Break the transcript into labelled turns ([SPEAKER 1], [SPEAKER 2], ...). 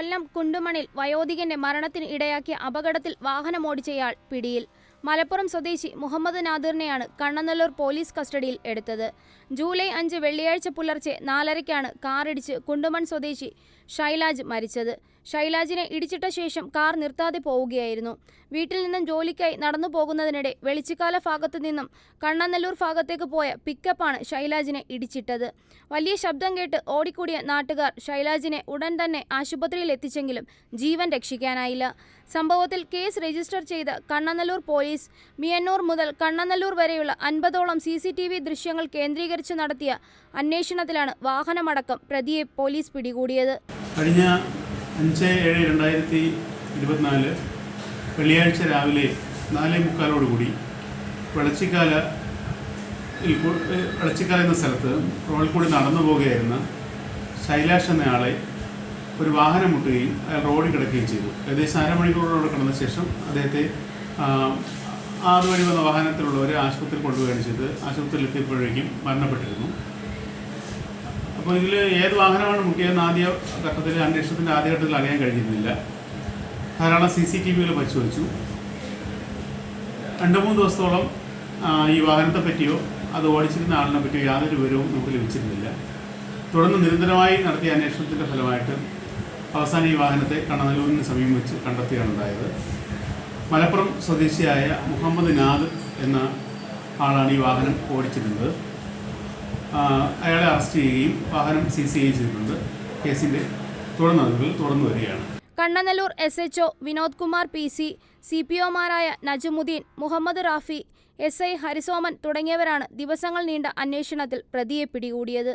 [SPEAKER 1] കൊല്ലം കുണ്ടുമണിൽ വയോധികന്റെ മരണത്തിന് ഇടയാക്കിയ അപകടത്തിൽ വാഹനമോടിച്ചയാൾ പിടിയിൽ. മലപ്പുറം സ്വദേശി മുഹമ്മദ് നാദിറിനെയാണ് കണ്ണനല്ലൂർ പോലീസ് കസ്റ്റഡിയിൽ എടുത്തത്. ജൂലൈ അഞ്ച് വെള്ളിയാഴ്ച പുലർച്ചെ നാലരയ്ക്കാണ് കാറിടിച്ച് കുണ്ടുമൺ സ്വദേശി ഷൈലാജ് മരിച്ചത്. ഷൈലാജിനെ ഇടിച്ചിട്ട ശേഷം കാർ നിർത്താതെ പോവുകയായിരുന്നു. വീട്ടിൽ നിന്നും ജോലിക്കായി നടന്നു പോകുന്നതിനിടെ വെളിച്ചിക്കാല ഭാഗത്തു നിന്നും കണ്ണനല്ലൂർ ഭാഗത്തേക്ക് പോയ പിക്കപ്പാണ് ഷൈലാജിനെ ഇടിച്ചിട്ടത്. വലിയ ശബ്ദം കേട്ട് ഓടിക്കൂടിയ നാട്ടുകാർ ഷൈലാജിനെ ഉടൻ തന്നെ ആശുപത്രിയിൽ എത്തിച്ചെങ്കിലും ജീവൻ രക്ഷിക്കാനായില്ല. സംഭവത്തിൽ കേസ് രജിസ്റ്റർ ചെയ്ത കണ്ണനല്ലൂർ പോലീസ് മിയന്നൂർ മുതൽ കണ്ണനല്ലൂർ വരെയുള്ള അൻപതോളം സി സി ടി വി ദൃശ്യങ്ങൾ കേന്ദ്രീകരിച്ച് നടത്തിയ അന്വേഷണത്തിലാണ് വാഹനമടക്കം പ്രതിയെ പോലീസ് പിടികൂടിയത്.
[SPEAKER 2] കഴിഞ്ഞ അഞ്ച് ഏഴ് രണ്ടായിരത്തി ഇരുപത്തിനാല് വെള്ളിയാഴ്ച രാവിലെ നാലേ മുക്കാലോടുകൂടി വെളച്ചിക്കാല വെളച്ചിക്കാല എന്ന സ്ഥലത്ത് റോഡിൽ കൂടി നടന്നു പോവുകയായിരുന്ന ശൈലാഷ് എന്നയാളെ ഒരു വാഹനം മുട്ടുകയും അയാൾ റോഡിൽ കിടക്കുകയും ചെയ്തു. ഏകദേശം അരമണിക്കൂറോടെ കിടന്ന ശേഷം അദ്ദേഹത്തെ ആ, വഴി വന്ന വാഹനത്തിലുള്ളവരെ ആശുപത്രിയിൽ കൊണ്ടുപോവുകയാണ് ചെയ്ത് ആശുപത്രിയിൽ എത്തിയപ്പോഴേക്കും മരണപ്പെട്ടിരുന്നു. അപ്പോൾ ഇതിൽ ഏത് വാഹനമാണ് മുട്ടിയെന്ന് ആദ്യ ഘട്ടത്തിൽ അന്വേഷണത്തിന്റെ ആദ്യഘട്ടത്തിൽ അറിയാൻ കഴിഞ്ഞിരുന്നില്ല. ധാരാളം സി സി ടി വികൾ പരിശോധിച്ചു. രണ്ട് മൂന്ന് ദിവസത്തോളം ഈ വാഹനത്തെ പറ്റിയോ അത് ഓടിച്ചിരുന്ന ആളിനെ പറ്റിയോ യാതൊരു വിവരവും നമുക്ക് ലഭിച്ചിരുന്നില്ല. തുടർന്ന് നിരന്തരമായി നടത്തിയ അന്വേഷണത്തിന്റെ ഫലമായിട്ട് അവസാനം ഈ വാഹനത്തെ കണ്ണനല്ലൂരിന് സമീപം വെച്ച് കണ്ടെത്തുകയാണ് ഉണ്ടായത്. മലപ്പുറം സ്വദേശിയായ മുഹമ്മദ് നാദ് എന്ന ആളാണ് ഈ വാഹനം ഓടിച്ചിരുന്നത്. അയാളെ അറസ്റ്റ് ചെയ്യുകയും വാഹനം സീസ് ചെയ്യുകയും ചെയ്തിട്ടുണ്ട്. കേസിന്റെ തുടർ നടപടികൾ തുടർന്നു വരികയാണ്.
[SPEAKER 1] Kannanallur S H O Vinod Kumar P C C P ഒമാരായ Najmuddin Muhammad Rafi S I Harisoman തുടങ്ങിയവരാണ് ദിവസങ്ങൾ നീണ്ട അന്വേഷണത്തിൽ പ്രതിയെ പിടികൂടിയത്.